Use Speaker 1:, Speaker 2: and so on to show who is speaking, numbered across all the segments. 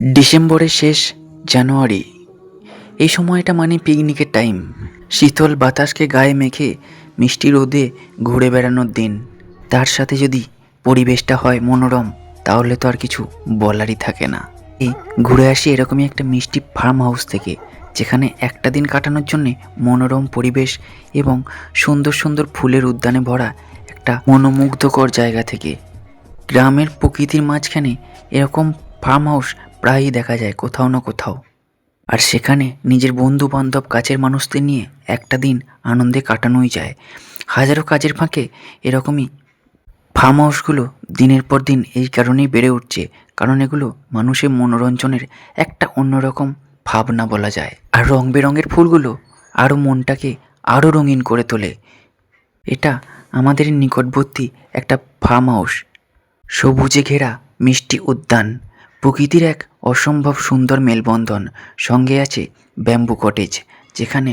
Speaker 1: ডিসেম্বরের শেষ জানুয়ারি। এই সময়টা মানে পিকনিকের টাইম। শীতল বাতাসকে গায়ে মেখে মিষ্টি রোদে ঘুরে বেড়ানোর দিন। তার সাথে যদি পরিবেশটা হয় মনোরম, তাহলে তো আর কিছু বলারই থাকে না। এই ঘুরে আসি এরকমই একটা মিষ্টি ফার্ম হাউস থেকে, যেখানে একটা দিন কাটানোর জন্যে মনোরম পরিবেশ এবং সুন্দর সুন্দর ফুলের উদ্যানে ভরা একটা মনোমুগ্ধকর জায়গা থেকে। গ্রামের প্রকৃতির মাঝখানে এরকম ফার্ম হাউস প্রায়ই দেখা যায় কোথাও না কোথাও। আর সেখানে নিজের বন্ধু বান্ধব কাছের মানুষদের নিয়ে একটা দিন আনন্দে কাটানোই যায়। হাজারো কাজের ফাঁকে এরকমই ফার্ম হাউসগুলো দিনের পর দিন এই কারণেই বেড়ে উঠছে, কারণ এগুলো মানুষের মনোরঞ্জনের একটা অন্যরকম ভাবনা বলা যায়। আর রং বেরঙের ফুলগুলো আরও মনটাকে আরও রঙিন করে তোলে। এটা আমাদের নিকটবর্তী একটা ফার্ম হাউস সবুজে ঘেরা মিষ্টি উদ্যান। প্রকৃতির এক অসম্ভব সুন্দর মেলবন্ধন সঙ্গে আছে ব্যাম্বু কটেজ, যেখানে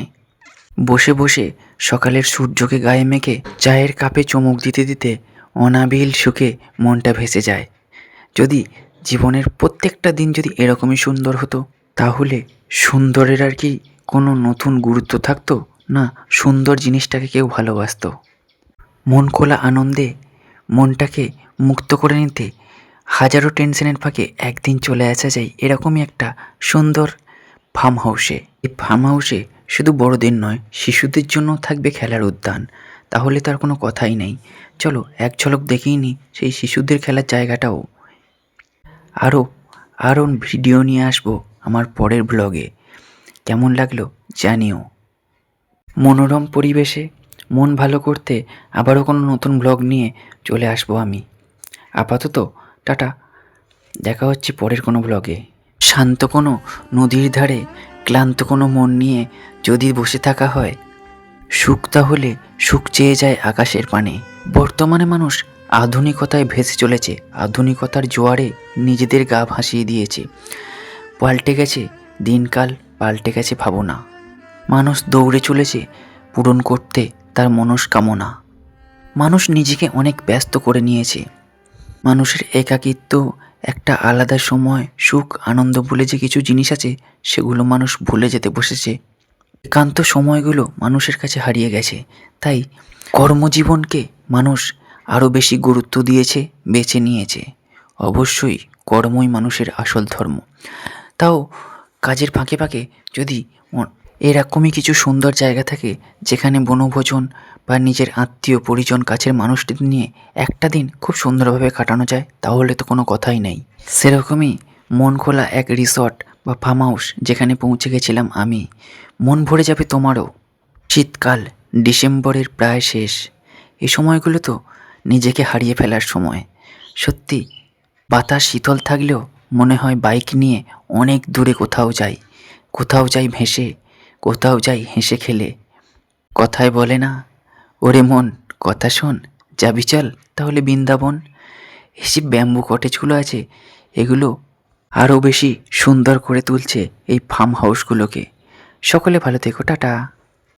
Speaker 1: বসে বসে সকালের সূর্যকে গায়ে মেখে চায়ের কাপে চমক দিতে দিতে অনাবিল সুখে মনটা ভেসে যায়। যদি জীবনের প্রত্যেকটা দিন যদি এরকমই সুন্দর হতো, তাহলে সুন্দরের আর কি কোনো নতুন গুরুত্ব থাকতো না সুন্দর জিনিসটাকে কেউ ভালোবাসতো? মন খোলা আনন্দে মনটাকে মুক্ত করে নিতে হাজারো টেনশনের ফাঁকে একদিন চলে আসা যায় এরকমই একটা সুন্দর ফার্ম হাউসে এই ফার্ম হাউসে শুধু বড়দের নয়, শিশুদের জন্য থাকবে খেলার উদ্যান। তাহলে তার কোনো কথাই নেই। চলো, এক ঝলক দেখেই নি সেই শিশুদের খেলার জায়গাটাও। আরও আরও ভিডিও নিয়ে আসব আমার পরের ব্লগে। কেমন লাগল জানিও। মনোরম পরিবেশে, মন ভালো করতে আবারও কোনো নতুন ব্লগ নিয়ে চলে আসব আমি। আপাতত টাটা। দেখা হচ্ছে পরের কোনো ব্লগে শান্ত কোনো নদীর ধারে, ক্লান্ত কোনো মন নিয়ে যদি বসে থাকা হয়, সুখ তাহলে সুখ চেয়ে যায় আকাশের পানে। বর্তমানে মানুষ আধুনিকতায় ভেসে চলেছে, আধুনিকতার জোয়ারে নিজেদের গা ভাসিয়ে দিয়েছে। পাল্টে গেছে দিনকাল, পাল্টে গেছে ভাবনা। মানুষ দৌড়ে চলেছে পূরণ করতে তার মনস্কামনা। মানুষ নিজেকে অনেক ব্যস্ত করে নিয়েছে। মানুষের একাকিত্ব, একটা আলাদা সময়, সুখ, আনন্দ বলে যে কিছু জিনিস আছে, সেগুলো মানুষ ভুলে যেতে বসেছে। একান্ত সময়গুলো মানুষের কাছে হারিয়ে গেছে। তাই কর্মজীবনকে মানুষ আরও বেশি গুরুত্ব দিয়েছে, বেছে নিয়েছে। অবশ্যই কর্মই মানুষের আসল ধর্ম। তাও কাজের ফাঁকে ফাঁকে যদি এরকমই কিছু সুন্দর জায়গা থাকে যেখানে বনভোজন বা নিজের আত্মীয় পরিজন কাছের মানুষদের নিয়ে একটা দিন খুব সুন্দরভাবে কাটানো যায়, তাহলে তো কোনো কথাই নেই। সেরকমই মন খোলা এক রিসর্ট বা ফার্ম হাউস যেখানে পৌঁছে গেছিলাম আমি। মন ভরে যাবে তোমারও। শীতকাল, ডিসেম্বরের প্রায় শেষ। এই সময়গুলো তো নিজেকে হারিয়ে ফেলার সময়। সত্যি, বাতাস শীতল থাকলেও মনে হয় বাইক নিয়ে অনেক দূরে কোথাও যাই। কোথাও যাই ভেসে কোথাও যাই হেসে খেলে। কথায় বলে না, ওরে মন, কথা শোন, যাবি চল তাহলে বৃন্দাবন। এসে ব্যাম্বু কটেজগুলো আছে, এগুলো আরও বেশি সুন্দর করে তুলছে এই ফার্ম হাউসগুলোকে সকলে ভালো থেকো, টাটা।